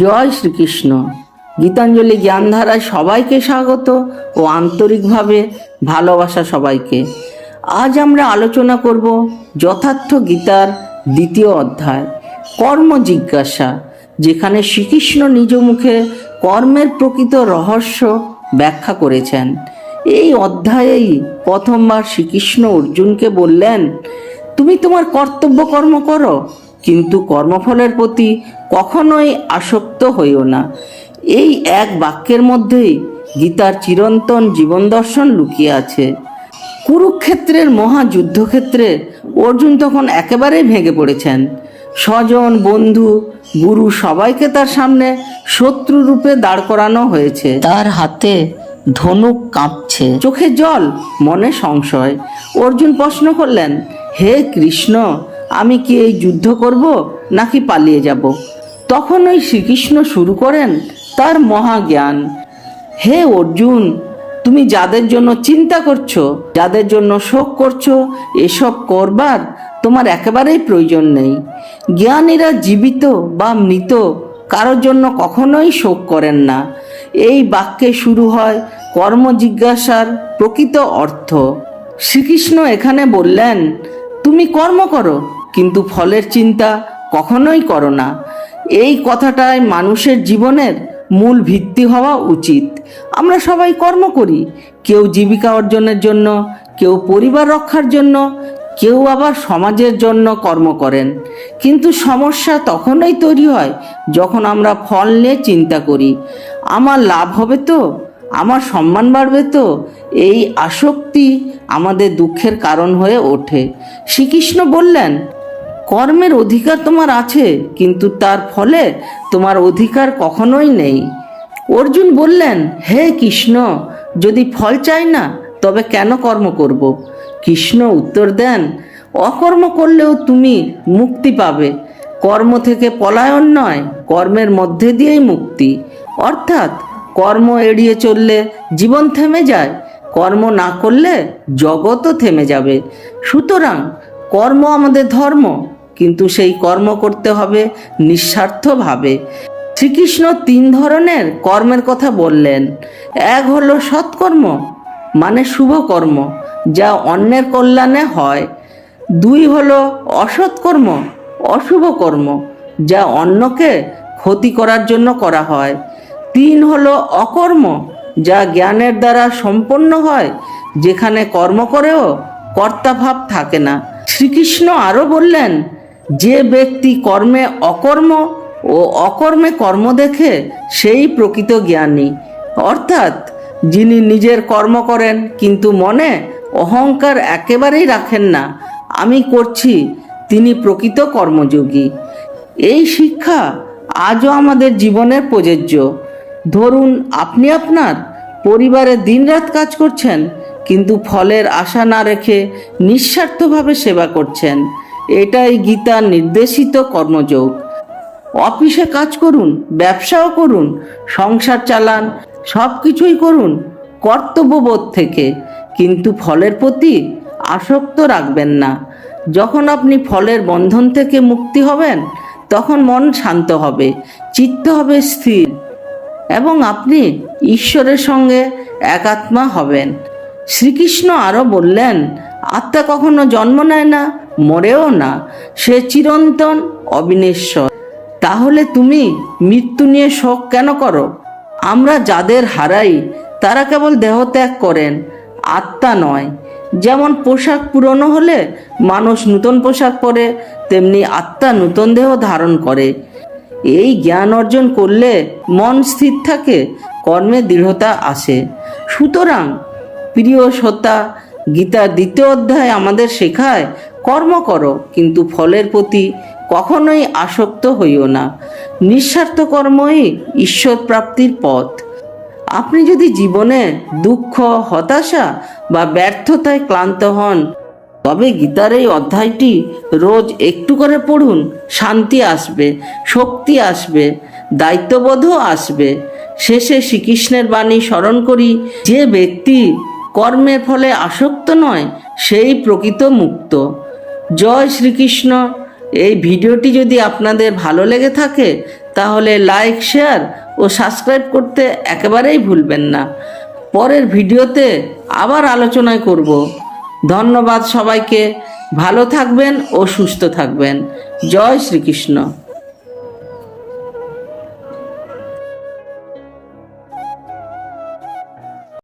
জয় শ্রীকৃষ্ণ। গীতাঞ্জলি জ্ঞানধারায় সবাইকে স্বাগত ও আন্তরিকভাবে ভালোবাসা সবাইকে। আজ আমরা আলোচনা করব যথার্থ গীতার দ্বিতীয় অধ্যায়, কর্ম জিজ্ঞাসা, যেখানে শ্রীকৃষ্ণ নিজ মুখে কর্মের প্রকৃত রহস্য ব্যাখ্যা করেছেন। এই অধ্যায়েই প্রথমবার শ্রীকৃষ্ণ অর্জুনকে বললেন, তুমি তোমার কর্তব্য কর্ম করো কিন্তু কর্মফলের প্রতি কখনোই আসক্ত হইও না। এই এক বাক্যের মধ্যেই গীতার চিরন্তন জীবন দর্শন লুকিয়ে আছে। কুরুক্ষেত্রের মহাযুদ্ধক্ষেত্রে অর্জুন তখন একেবারেই ভেঙে পড়েছেন। স্বজন বন্ধু গুরু সবাইকে তার সামনে শত্রু রূপে দাঁড় করানো হয়েছে। তার হাতে ধনুক কাঁপছে। চোখে জল মনে সংশয়। অর্জুন প্রশ্ন করলেন হে কৃষ্ণ আমি কি এই যুদ্ধ করব নাকি পালিয়ে যাব? তখন ওই শ্রীকৃষ্ণ শুরু করেন তার মহাজ্ঞান। হে অর্জুন, তুমি যাদের জন্য চিন্তা করছ, যাদের জন্য শোক করছ, এসব করবার তোমার একেবারেই প্রয়োজন নেই। জ্ঞানীরা জীবিত বা মৃত কারোর জন্য কখনোই শোক করেন না। এই বাক্যে শুরু হয় কর্ম জিজ্ঞাসার প্রকৃত অর্থ। শ্রীকৃষ্ণ এখানে বললেন, তুমি কর্ম করো কিন্তু ফলের চিন্তা কখনোই করো না। এই কথাটাই মানুষের জীবনের মূল ভিত্তি হওয়া উচিত। আমরা সবাই কর্ম করি। কেউ জীবিকা অর্জনের জন্য, কেউ পরিবার রক্ষার জন্য, কেউ আবার সমাজের জন্য কর্ম করেন। কিন্তু সমস্যা তখনই তৈরি হয় যখন আমরা ফল নিয়ে চিন্তা করি। আমার লাভ হবে তো? আমার সম্মান বাড়বে তো? এই আসক্তি আমাদের দুঃখের কারণ হয়ে ওঠে। শ্রীকৃষ্ণ বললেন কর্মের অধিকার তোমার আছে, কিন্তু তার ফলে তোমার অধিকার কখনোই নেই। অর্জুন বললেন, হে কৃষ্ণ, যদি ফল চাই না, তবে কেন কর্ম করব? কৃষ্ণ উত্তর দেন, অকর্ম করলেও তুমি মুক্তি পাবে। কর্ম থেকে পলায়ন নয়, কর্মের মধ্যে দিয়েই মুক্তি। অর্থাৎ, কর্ম এড়িয়ে চললে জীবন থেমে যায়, কর্ম না করলে জগতও থেমে যাবে। সুতরাং, কর্ম আমাদের ধর্ম কিন্তু সেই কর্ম করতে হবে নিঃস্বার্থভাবে। শ্রীকৃষ্ণ তিন ধরনের কর্মের কথা বললেন। এক হলো সৎকর্ম মানে শুভ কর্ম যা অন্যের কল্যাণে হয়। দুই হলো অসৎকর্ম অশুভ কর্ম যা অন্যকে ক্ষতি করার জন্য করা হয়। তিন হলো অকর্ম, যা জ্ঞানের দ্বারা সম্পন্ন হয়, যেখানে কর্ম করেও কর্তাভাব থাকে না। শ্রীকৃষ্ণ আরও বললেন যে ব্যক্তি কর্মে অকর্ম ও অকর্মে কর্ম দেখে, সেই প্রকৃত জ্ঞানী। অর্থাৎ, যিনি নিজের কর্ম করেন, কিন্তু মনে অহংকার একেবারেই রাখেন না, আমি করছি, তিনি প্রকৃত কর্মযোগী। এই শিক্ষা আজও আমাদের জীবনের প্রযোজ্য। ধরুন, আপনি আপনার পরিবারে দিনরাত কাজ করছেন, কিন্তু ফলের আশা না রেখে নিঃস্বার্থভাবে সেবা করছেন। এটাই গীতার নির্দেশিত কর্মযোগ। অফিসে কাজ করুন, ব্যবসাও করুন, সংসার চালান সব কিছুই করুন, কর্তব্যবোধ থেকে। কিন্তু ফলের প্রতি আসক্ত রাখবেন না। যখন আপনি ফলের বন্ধন থেকে মুক্তি হবেন, তখন মন শান্ত হবে, চিত্ত হবে স্থির এবং আপনি ঈশ্বরের সঙ্গে একাত্মা হবেন। শ্রীকৃষ্ণ আরও বললেন, আত্মা কখনো জন্ম নেয় না মরেও না, সে চিরন্তন অবিনেশ্বর। তাহলে তুমি মৃত্যু নিয়ে শোক কেন করো? আমরা যাদের হারাই, তারা কেবল দেহত্যাগ করেন, আত্মা নয়। যেমন পোশাক পুরনো হলে মানুষ নূতন পোশাক পরে, তেমনি আত্মা নূতন দেহ ধারণ করে। এই জ্ঞান অর্জন করলে মন স্থির থাকে, কর্মে দৃঢ়তা আসে। সুতরাং প্রিয় শ্রোতা, গীতার দ্বিতীয় অধ্যায় আমাদের শেখায় কর্ম করো, কিন্তু ফলের প্রতি কখনোই আসক্ত হইও না। নিঃস্বার্থ কর্মই ঈশ্বর প্রাপ্তির পথ। আপনি যদি জীবনে দুঃখ, হতাশা বা ব্যর্থতায় ক্লান্ত হন, তবে গীতার এই অধ্যায়টি রোজ একটু করে পড়ুন, শান্তি আসবে, শক্তি আসবে, দায়িত্ববোধও আসবে। শেষে শ্রীকৃষ্ণের বাণী স্মরণ করি, যে ব্যক্তি কর্মের ফলে আসক্ত নয়, সেই প্রকৃত মুক্ত। জয় শ্রীকৃষ্ণ। এই ভিডিওটি যদি আপনাদের ভালো লেগে থাকে, তাহলে লাইক, শেয়ার ও সাবস্ক্রাইব করতে একেবারেই ভুলবেন না। পরের ভিডিওতে আবার আলোচনায় করব। ধন্যবাদ সবাইকে। ভালো থাকবেন ও সুস্থ থাকবেন। জয় শ্রীকৃষ্ণ।